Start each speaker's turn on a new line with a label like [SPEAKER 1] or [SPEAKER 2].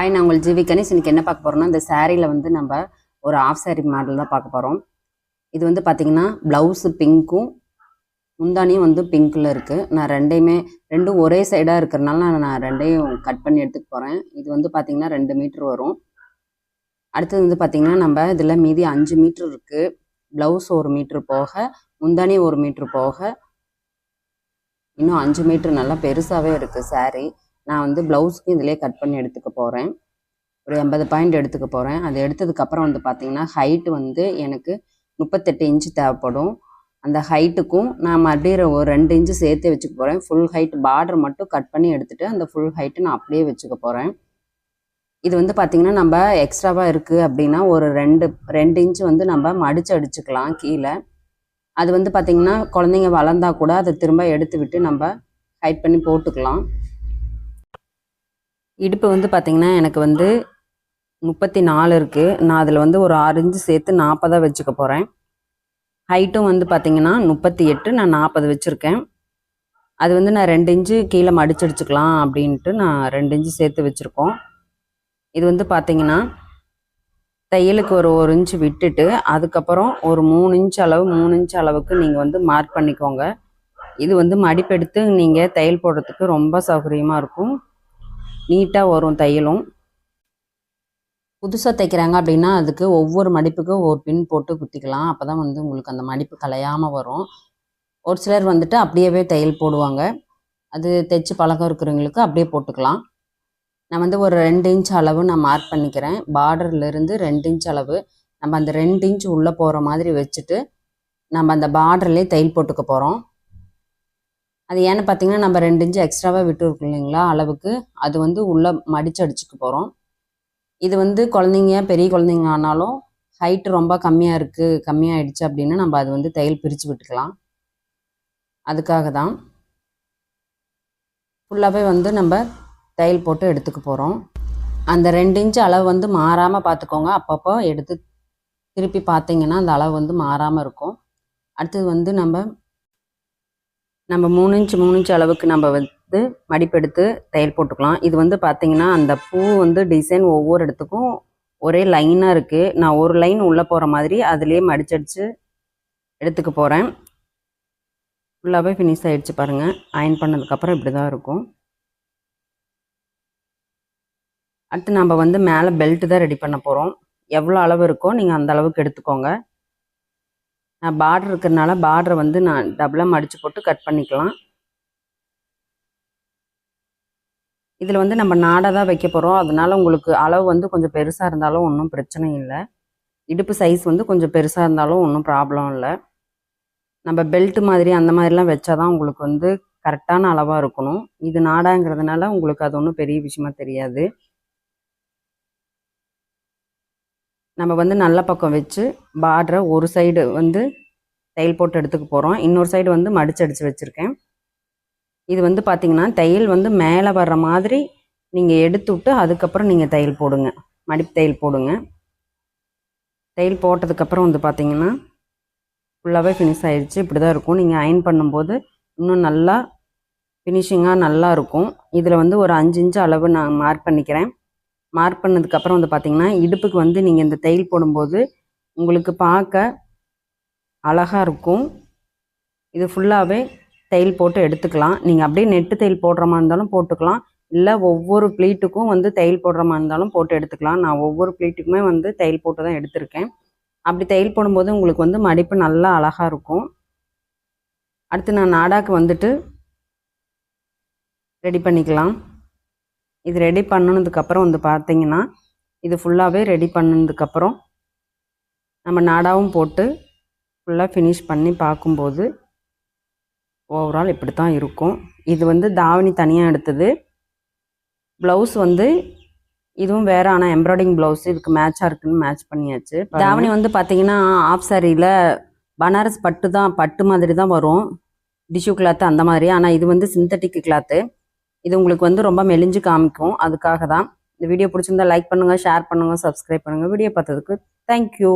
[SPEAKER 1] Hi நான் உங்கள் GV Ganesh. இன்றைக்கி என்ன பார்க்க போகிறோம்னா இந்த சாரியில் வந்து நம்ம ஒரு ஆஃப் சாரி மாடல் தான் பார்க்க போகிறோம் இது வந்து பார்த்திங்கன்னா ப்ளவுஸு பிங்க்கும் முந்தானியும் வந்து பிங்க்கில் இருக்குது நான் ரெண்டையுமே ரெண்டும் ஒரே சைடாக இருக்கிறனால நான் நான் ரெண்டையும் கட் பண்ணி எடுத்துக்க போகிறேன் இது வந்து பார்த்திங்கன்னா ரெண்டு மீட்ரு வரும். அடுத்தது வந்து பார்த்திங்கன்னா நம்ம இதில் மீதி அஞ்சு மீட்ரு இருக்குது ப்ளவுஸ் ஒரு மீட்ரு போக முந்தானி ஒரு மீட்ரு போக. இன்னும் அஞ்சு மீட்ரு நல்லா பெருசாகவே இருக்குது சாரீ நான் வந்து ப்ளவுஸ்க்கு இதிலே கட் பண்ணி எடுத்துக்க போகிறேன் ஒரு எண்பது பாயிண்ட் எடுத்துக்க போகிறேன் அது எடுத்ததுக்கப்புறம் வந்து பார்த்தீங்கன்னா ஹைட்டு வந்து எனக்கு முப்பத்தெட்டு இன்ச்சு தேவைப்படும். அந்த ஹைட்டுக்கும் நான் மறுபடியும் ஒரு ரெண்டு இன்ச்சு சேர்த்து வச்சுக்க போகிறேன் ஃபுல் ஹைட் பார்டர் மட்டும் கட் பண்ணி எடுத்துட்டு அந்த ஃபுல் ஹைட்டு நான் அப்படியே வச்சுக்க போகிறேன் இது வந்து பார்த்திங்கன்னா நம்ம எக்ஸ்ட்ராவாக இருக்குது அப்படின்னா ஒரு ரெண்டு ரெண்டு இன்ச்சு வந்து நம்ம மடிச்சு அடிச்சுக்கலாம் கீழே. அது வந்து பார்த்திங்கன்னா குழந்தைங்க வளர்ந்தா கூட அதை திரும்ப எடுத்து விட்டு நம்ம ஹைட் பண்ணி போட்டுக்கலாம். இடுப்பு வந்து பார்த்திங்கன்னா எனக்கு வந்து முப்பத்தி நாலு இருக்குது நான் அதில் வந்து ஒரு ஆறு இன்ச்சு சேர்த்து நாற்பதாக வச்சுக்க போகிறேன் ஹைட்டும் வந்து பார்த்திங்கன்னா முப்பத்தி எட்டு நான் நாற்பது வச்சுருக்கேன். அது வந்து நான் ரெண்டு இன்ச்சு கீழே மடிச்சு அடிச்சுக்கலாம் அப்படின்ட்டு நான் ரெண்டு இன்ச்சு சேர்த்து வச்சுருக்கோம். இது வந்து பார்த்திங்கன்னா தையலுக்கு ஒரு ஒரு இன்ச்சு விட்டுட்டு அதுக்கப்புறம் ஒரு மூணு இன்ச் அளவு மூணு இன்ச் அளவுக்கு நீங்கள் வந்து மார்க் பண்ணிக்கோங்க. இது வந்து மடிப்பெடுத்து நீங்கள் தையல் போடுறதுக்கு ரொம்ப சௌகரியமாக இருக்கும். நீட்டாக வரும் தையலும். புதுசாக தைக்கிறாங்க அப்படின்னா அதுக்கு ஒவ்வொரு மடிப்புக்கும் ஒரு பின் போட்டு குத்திக்கலாம். அப்போ தான் வந்து உங்களுக்கு அந்த மடிப்பு கலையாமல் வரும். ஒரு சிலர் வந்துட்டு அப்படியே தையல் போடுவாங்க. அது தைச்சி பழக்கம் இருக்கிறவங்களுக்கு அப்படியே போட்டுக்கலாம். நான் வந்து ஒரு ரெண்டு இன்ச் அளவு நான் மார்க் பண்ணிக்கிறேன். பார்டர்லேருந்து ரெண்டு இன்ச் அளவு. நம்ம அந்த ரெண்டு இன்ச் உள்ளே போகிற மாதிரி வச்சுட்டு நம்ம அந்த பார்டர்லேயே தையல் போட்டுக்க போகிறோம் அது ஏன்னு பார்த்தீங்கன்னா நம்ம ரெண்டு இன்ச்சு எக்ஸ்ட்ராவாக விட்டுருக்கோம் இல்லைங்களா அளவுக்கு. அது வந்து உள்ளே மடிச்சு அடிச்சுக்க போகிறோம் இது வந்து குழந்தைங்க பெரிய குழந்தைங்க ஆனாலும் ஹைட்டு ரொம்ப கம்மியாக இருக்குது கம்மியாகிடுச்சு அப்படின்னா நம்ம அது வந்து தையல் பிரித்து விட்டுக்கலாம். அதுக்காக தான் ஃபுல்லாகவே வந்து நம்ம தையல் போட்டு எடுத்துக்க போகிறோம் அந்த ரெண்டு இன்ச்சு அளவு வந்து மாறாமல் பார்த்துக்கோங்க அப்பப்போ எடுத்து திருப்பி பார்த்தீங்கன்னா அந்த அளவு வந்து மாறாமல் இருக்கும். அடுத்தது வந்து நம்ம நம்ம மூணு இன்ச் மூணு இன்ச் அளவுக்கு நம்ம வந்து மடிப்பெடுத்து தையல் போட்டுக்கலாம். இது வந்து பார்த்தீங்கன்னா அந்த பூ வந்து டிசைன் ஒவ்வொரு இடத்துக்கும் ஒரே லைனாக இருக்குது நான் ஒரு லைன் உள்ளே போகிற மாதிரி அதுலேயே மடிச்சடிச்சு எடுத்துக்க போகிறேன் ஃபுல்லாகவே ஃபினிஷ் ஆகிடுச்சு பாருங்கள் அயன் பண்ணதுக்கப்புறம் இப்படி தான் இருக்கும். அடுத்து நம்ம வந்து மேலே பெல்ட் தான் ரெடி பண்ண போகிறோம் எவ்வளோ அளவு இருக்கோ நீங்கள் அந்த அளவுக்கு எடுத்துக்கோங்க. நான் பார்டர் இருக்கிறனால பார்டரை வந்து நான் டபுளாக மடித்து போட்டு கட் பண்ணிக்கலாம். இதில் வந்து நம்ம நாடாக தான் வைக்க போகிறோம் அதனால உங்களுக்கு அளவு வந்து கொஞ்சம் பெருசாக இருந்தாலும் ஒன்றும் பிரச்சனை இல்லை. இடுப்பு சைஸ் வந்து கொஞ்சம் பெருசாக இருந்தாலும் ஒன்றும் ப்ராப்ளம் இல்லை. நம்ம பெல்ட் மாதிரி அந்த மாதிரிலாம் வச்சா தான் உங்களுக்கு வந்து கரெக்டான அளவாக இருக்கணும். இது நாடாங்கிறதுனால உங்களுக்கு அது ஒன்றும் பெரிய விஷயமா தெரியாது. நம்ம வந்து நல்ல பக்கம் வச்சு பார்டரை ஒரு சைடு வந்து தையல் போட்டு எடுத்துக்க போகிறோம் இன்னொரு சைடு வந்து மடிச்சு அடித்து வச்சுருக்கேன். இது வந்து பார்த்திங்கன்னா தையல் வந்து மேலே வர்ற மாதிரி நீங்கள் எடுத்து விட்டு அதுக்கப்புறம் நீங்கள் தையல் போடுங்க. மடிப்பு தையல் போடுங்க. தையல் போட்டதுக்கப்புறம் வந்து பார்த்திங்கன்னா ஃபுல்லாகவே ஃபினிஷ் ஆகிடுச்சு இப்படி தான் இருக்கும். நீங்கள் அயன் பண்ணும்போது இன்னும் நல்லா ஃபினிஷிங்காக நல்லா இருக்கும். இதில் வந்து ஒரு அஞ்சு இன்ச்சு அளவு நான் மார்க் பண்ணிக்கிறேன். மார்க் பண்ணதுக்கப்புறம் வந்து பார்த்திங்கன்னா இடுப்புக்கு வந்து நீங்கள் இந்த தையல் போடும்போது உங்களுக்கு பார்க்க அழகாக இருக்கும். இது ஃபுல்லாகவே தையல் போட்டு எடுத்துக்கலாம். நீங்கள் அப்படியே நெட்டு தையல் போடுற மாதிரி இருந்தாலும் போட்டுக்கலாம். இல்லை ஒவ்வொரு ப்ளீட்டுக்கும் வந்து தையல் போடுற மாதிரி இருந்தாலும் போட்டு எடுத்துக்கலாம். நான் ஒவ்வொரு ப்ளீட்டுக்குமே வந்து தையல் போட்டு தான் எடுத்திருக்கேன். அப்படி தையல் போடும்போது உங்களுக்கு வந்து மடிப்பு நல்லா அழகாக இருக்கும். அடுத்து நான் நாடாக்கு வந்துட்டு ரெடி பண்ணிக்கலாம். இது ரெடி பண்ணினதுக்கப்புறம் வந்து பார்த்தீங்கன்னா இது ஃபுல்லாகவே ரெடி பண்ணதுக்கப்புறம் நம்ம நாடாவும் போட்டு ஃபுல்லாக ஃபினிஷ் பண்ணி பார்க்கும்போது ஓவரால் இப்படி தான் இருக்கும். இது வந்து தாவணி தனியாக எடுத்தது. ப்ளவுஸ் வந்து இதுவும் வேறு ஆனால் எம்ப்ராய்டிங் ப்ளவுஸ் இதுக்கு மேட்சாக இருக்குன்னு மேட்ச் பண்ணியாச்சு. தாவணி வந்து பார்த்தீங்கன்னா ஆஃப் சாரியில் பனாரஸ் பட்டு தான் பட்டு மாதிரி தான் வரும். டிஷ்யூ கிளாத்து அந்த மாதிரி ஆனால் இது வந்து சிந்தட்டிக் கிளாத்து இது உங்களுக்கு வந்து ரொம்ப மெலிஞ்சு காமிக்கும். அதுக்காக தான் இந்த வீடியோ பிடிச்சிருந்தா லைக் பண்ணுங்கள் ஷேர் பண்ணுங்கள் சப்ஸ்கிரைப் பண்ணுங்கள் வீடியோ பார்த்ததுக்கு தேங்க்யூ